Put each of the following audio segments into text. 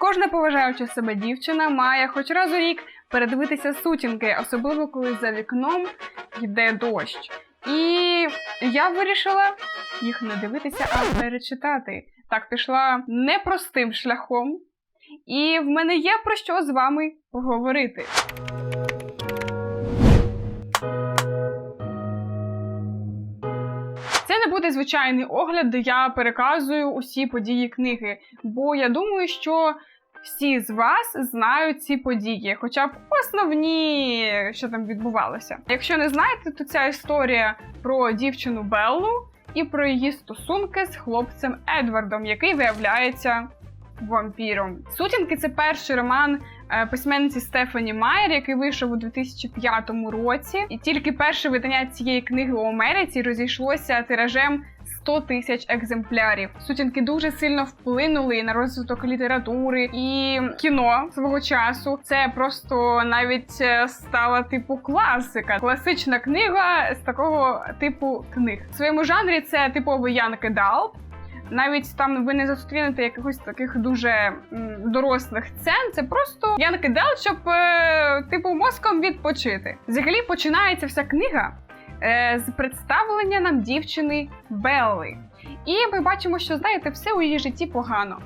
кожна поважаюча себе дівчина має хоч раз у рік передивитися сутінки, особливо коли за вікном йде дощ. І я вирішила їх не дивитися, а перечитати. Так пішла непростим шляхом. І в мене є про що з вами поговорити. Звичайний огляд, де я переказую усі події книги, бо я думаю, що всі з вас знають ці події, хоча б основні, що там відбувалося. Якщо не знаєте, то ця історія про дівчину Беллу і про її стосунки з хлопцем Едвардом, який виявляється вампіром. Сутінки це перший роман е, письменниці Стефані Майер, який вийшов у 2005 році. І тільки перше видання цієї книги у Америці розійшлося тиражем 100 тисяч екземплярів. Сутінки дуже сильно вплинули на розвиток літератури і кіно свого часу. Це просто навіть е, стала типу класика, класична книга з такого типу книг. В своєму жанрі це типовий Янки Далп. Навіть там ви не зустрінете якихось таких дуже дорослих сцен. Це просто Янки Дел, щоб е, типу мозком відпочити. Взагалі починається вся книга е, з представлення нам дівчини Белли. І ми бачимо, що знаєте, все у її житті погано.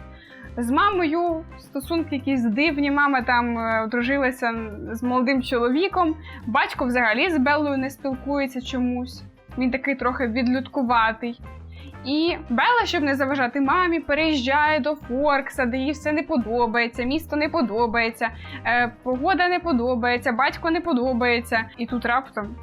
З мамою стосунки якісь дивні. Мама там е, одружилася з молодим чоловіком. Батько взагалі з Беллою не спілкується чомусь. Він такий трохи відлюдкуватий. І Белла, щоб не заважати мамі, переїжджає до Форкса, де їй все не подобається, місто не подобається, е, погода не подобається, батько не подобається. І тут раптом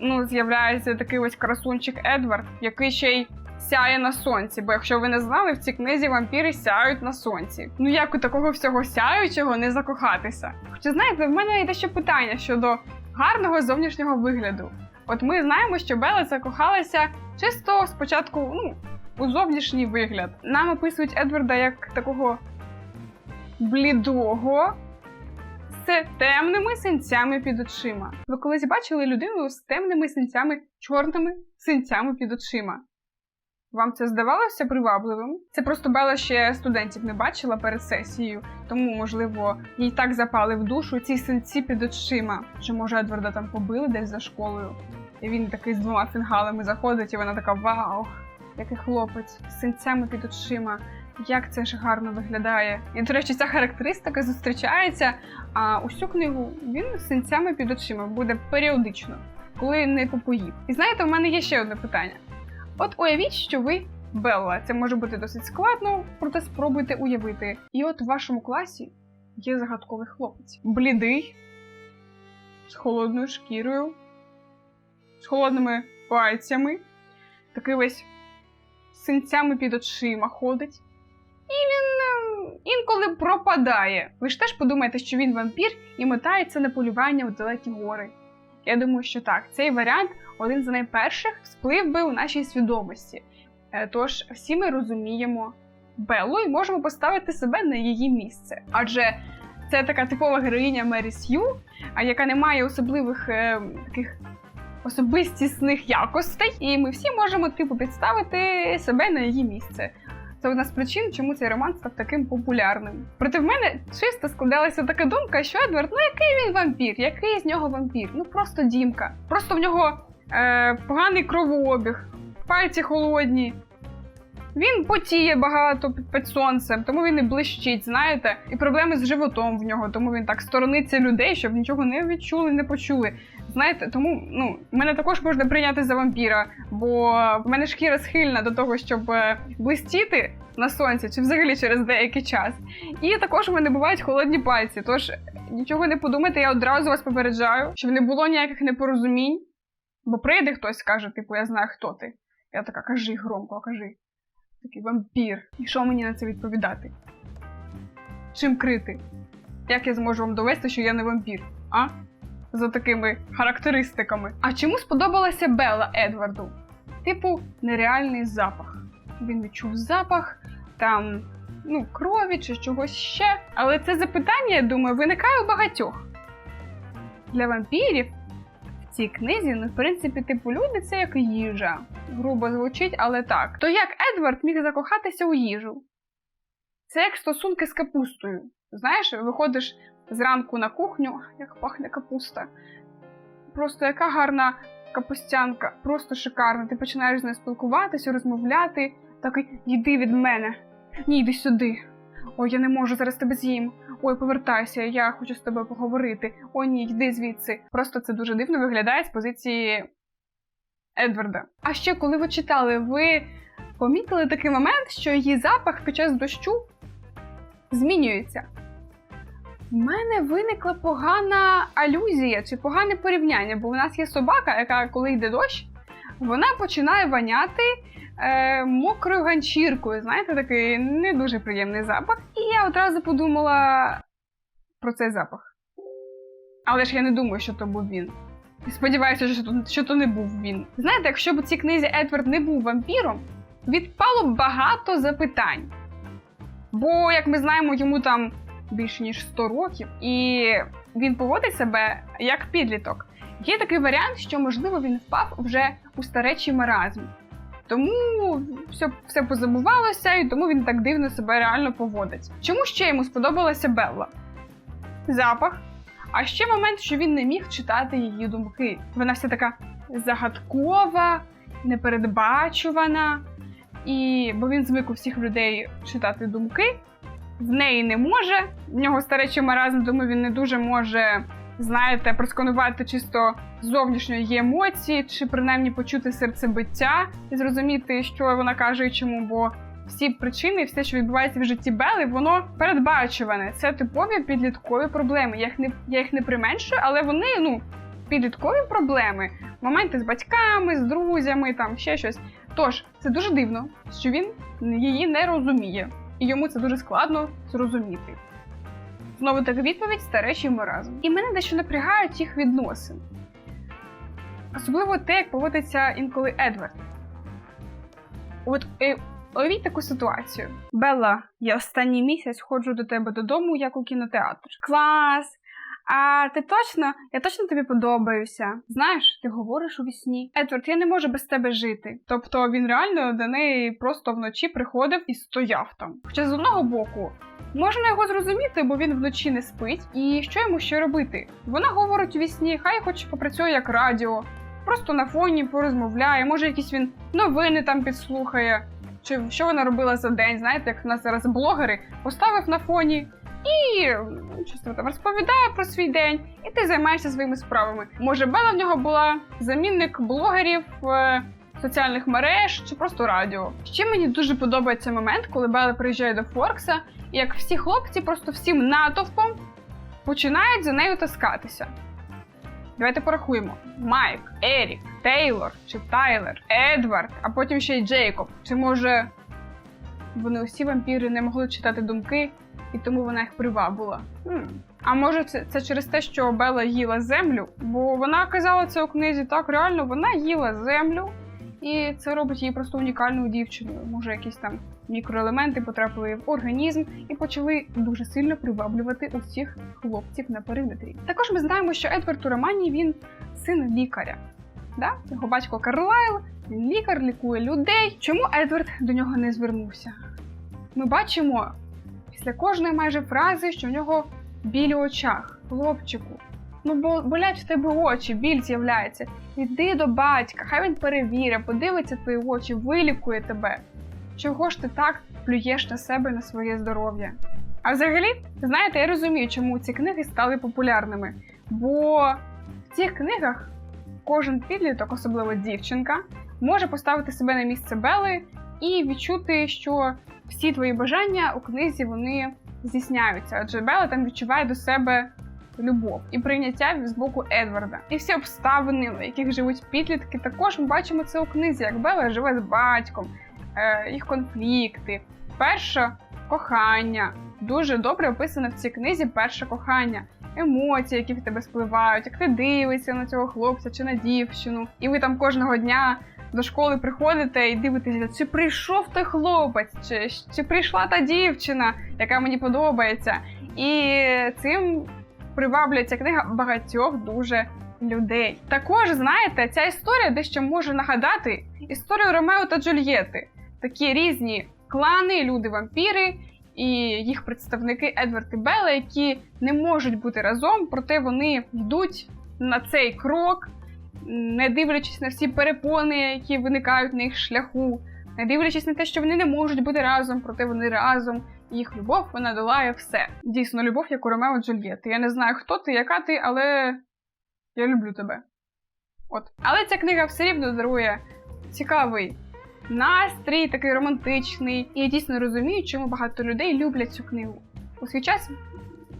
ну, з'являється такий ось красунчик Едвард, який ще й сяє на сонці. Бо якщо ви не знали, в цій книзі вампіри сяють на сонці. Ну як у такого всього сяючого не закохатися? Хоча знаєте, в мене є дещо питання щодо гарного зовнішнього вигляду. От ми знаємо, що Белла закохалася чисто спочатку ну, у зовнішній вигляд. Нам описують Едварда як такого блідого з темними синцями під очима. Ви колись бачили людину з темними синцями, чорними синцями під очима? Вам це здавалося привабливим? Це просто Бела ще студентів не бачила перед сесією, тому, можливо, їй так запали в душу ці синці під очима. Чи може Едварда там побили десь за школою? І він такий з двома фінгалами заходить, і вона така: Вау, який хлопець з синцями під очима. Як це ж гарно виглядає. І, до речі, ця характеристика зустрічається. А усю книгу він з синцями під очима буде періодично, коли не попоїв. І знаєте, в мене є ще одне питання. От уявіть, що ви Белла. Це може бути досить складно, проте спробуйте уявити. І от в вашому класі є загадковий хлопець. Блідий, з холодною шкірою, з холодними пальцями, такий весь синцями під очима ходить. І він е, інколи пропадає. Ви ж теж подумаєте, що він вампір і мотається на полювання у далекі гори. Я думаю, що так, цей варіант один з найперших сплив би у нашій свідомості. Е, Тож всі ми розуміємо Беллу і можемо поставити себе на її місце. Адже це така типова героїня Мері Сью, яка не має особливих е, таких особистісних якостей, і ми всі можемо типу підставити себе на її місце. Це одна з причин, чому цей роман став таким популярним. Проте в мене чисто складалася така думка, що Едвард, ну який він вампір, який з нього вампір? Ну просто дімка. Просто в нього е, поганий кровообіг, пальці холодні. Він потіє багато під, сонцем, тому він і блищить, знаєте, і проблеми з животом в нього, тому він так сторониться людей, щоб нічого не відчули, не почули. Знаєте, тому ну мене також можна прийняти за вампіра, бо в мене шкіра схильна до того, щоб е, блистіти на сонці, чи взагалі через деякий час. І також у мене бувають холодні пальці. Тож нічого не подумайте, я одразу вас попереджаю, щоб не було ніяких непорозумінь. Бо прийде хтось скаже, типу, я знаю, хто ти. Я така, кажи громко, кажи. Такий вампір. І що мені на це відповідати? Чим крити? Як я зможу вам довести, що я не вампір? А? За такими характеристиками. А чому сподобалася Белла Едварду? Типу, нереальний запах. Він відчув запах там, ну, крові чи чогось ще. Але це запитання, я думаю, виникає у багатьох. Для вампірів в цій книзі, ну, в принципі, типу, люди це як їжа. Грубо звучить, але так. То як Едвард міг закохатися у їжу? Це як стосунки з капустою. Знаєш, виходиш зранку на кухню, як пахне капуста. Просто яка гарна капустянка, просто шикарна. Ти починаєш з нею спілкуватися, розмовляти. Такий, йди від мене. Ні, йди сюди. Ой, я не можу зараз тебе з'їм. Ой, повертайся, я хочу з тобою поговорити. О, ні, йди звідси. Просто це дуже дивно виглядає з позиції Едварда. А ще коли ви читали, ви помітили такий момент, що її запах під час дощу змінюється. У мене виникла погана алюзія чи погане порівняння, бо у нас є собака, яка, коли йде дощ, вона починає воняти е, мокрою ганчіркою. Знаєте, такий не дуже приємний запах. І я одразу подумала про цей запах. Але ж я не думаю, що то був він. Сподіваюся, що то, що то не був він. Знаєте, якщо б у цій книзі Едвард не був вампіром, відпало б багато запитань. Бо, як ми знаємо, йому там більше ніж 100 років, і він поводить себе як підліток. Є такий варіант, що можливо він впав вже у старечий маразм. Тому все, все позабувалося, і тому він так дивно себе реально поводить. Чому ще йому сподобалася Белла? Запах. А ще момент, що він не міг читати її думки. Вона вся така загадкова, непередбачувана. І бо він звик у всіх людей читати думки, в неї не може. В нього старечий маразм, тому він не дуже може, знаєте, просканувати чисто зовнішньо її емоції, чи принаймні почути серцебиття і зрозуміти, що вона каже і чому. Бо всі причини, все, що відбувається в житті Бели, воно передбачуване. Це типові підліткові проблеми. Я їх не я їх не применшую, але вони ну підліткові проблеми. Моменти з батьками, з друзями, там ще щось. Тож це дуже дивно, що він її не розуміє, і йому це дуже складно зрозуміти. Знову така відповідь старечий маразм. І мене дещо напрягають їх відносини. Особливо те, як поводиться інколи Едвард. От е, уявіть таку ситуацію. Белла, я останній місяць ходжу до тебе додому, як у кінотеатр. Клас! А ти точно, я точно тобі подобаюся. Знаєш, ти говориш у вісні. Едвард, я не можу без тебе жити. Тобто він реально до неї просто вночі приходив і стояв там. Хоча з одного боку. Можна його зрозуміти, бо він вночі не спить, і що йому ще робити? Вона говорить у вісні, хай хоч попрацює як радіо, просто на фоні порозмовляє, може якісь він новини там підслухає, чи що вона робила за день, знаєте, як в нас зараз блогери, поставив на фоні і щось там розповідає про свій день, і ти займаєшся своїми справами. Може, Бела в нього була замінник блогерів. е, Соціальних мереж чи просто радіо. Ще мені дуже подобається момент, коли Бела приїжджає до Форкса, і як всі хлопці просто всім натовпом починають за нею таскатися. Давайте порахуємо: Майк, Ерік, Тейлор чи Тайлер, Едвард, а потім ще й Джейкоб. Чи може вони усі вампіри не могли читати думки, і тому вона їх привабила? Хм. А може, це, це через те, що Бела їла землю? Бо вона казала це у книзі так, реально вона їла землю, і це робить її просто унікальною дівчиною. Може, якісь там мікроелементи потрапили в організм і почали дуже сильно приваблювати усіх хлопців на периметрі. Також ми знаємо, що Едвард у романі він син лікаря. Да? Його батько Карлайл, він лікар, лікує людей. Чому Едвард до нього не звернувся? Ми бачимо після кожної майже фрази, що в нього біль у очах, хлопчику. Ну, бо болять в тебе очі, біль з'являється. Іди до батька, хай він перевірить, подивиться твої очі, вилікує тебе. Чого ж ти так плюєш на себе на своє здоров'я? А взагалі, знаєте, я розумію, чому ці книги стали популярними. Бо в цих книгах кожен підліток, особливо дівчинка, може поставити себе на місце Бели і відчути, що всі твої бажання у книзі вони здійсняються. Адже Бела там відчуває до себе любов і прийняття з боку Едварда. І всі обставини, в яких живуть підлітки, також ми бачимо це у книзі, як Бела живе з батьком, е, їх конфлікти, перше кохання. Дуже добре описано в цій книзі перше кохання. Емоції, які в тебе спливають, як ти дивишся на цього хлопця чи на дівчину, і ви там кожного дня до школи приходите і дивитеся, чи прийшов той хлопець, чи, чи прийшла та дівчина, яка мені подобається. І цим приваблює ця книга багатьох дуже людей. Також, знаєте, ця історія дещо може нагадати історію Ромео та Джульєти. Такі різні клани, люди-вампіри, і їх представники Едвард і Белла, які не можуть бути разом, проте вони йдуть на цей крок, не дивлячись на всі перепони, які виникають на їх шляху, не дивлячись на те, що вони не можуть бути разом, проте вони разом. Їх любов вона долає все. Дійсно, любов, як у Ромео і Джульєти. Я не знаю, хто ти, яка ти, але я люблю тебе. От. Але ця книга все рівно дарує цікавий настрій, такий романтичний. І я дійсно розумію, чому багато людей люблять цю книгу. У свій час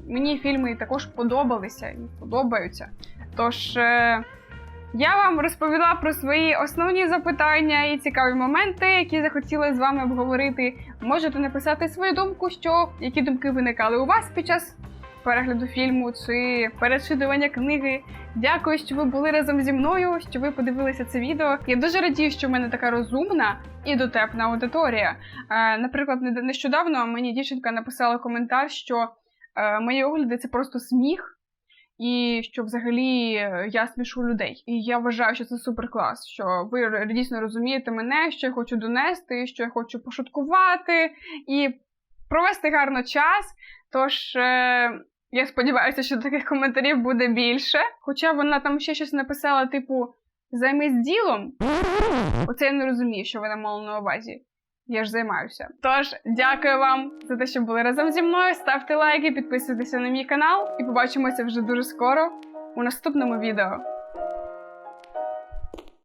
мені фільми також подобалися і подобаються. Тож е, я вам розповіла про свої основні запитання і цікаві моменти, які захотіла з вами обговорити. Можете написати свою думку, що які думки виникали у вас під час перегляду фільму чи перечитування книги. Дякую, що ви були разом зі мною, що ви подивилися це відео. Я дуже радію, що в мене така розумна і дотепна аудиторія. Е, наприклад, нещодавно мені дівчинка написала коментар, що е, мої огляди це просто сміх. І що взагалі е, я смішу людей. І я вважаю, що це супер клас, що ви дійсно розумієте мене, що я хочу донести, що я хочу пошуткувати і провести гарно час. Тож е, я сподіваюся, що таких коментарів буде більше. Хоча вона там ще щось написала, типу, займись ділом. Оце я не розумію, що вона мала на увазі. Я ж займаюся. Тож, дякую вам за те, що були разом зі мною. Ставте лайки, підписуйтеся на мій канал і побачимося вже дуже скоро у наступному відео.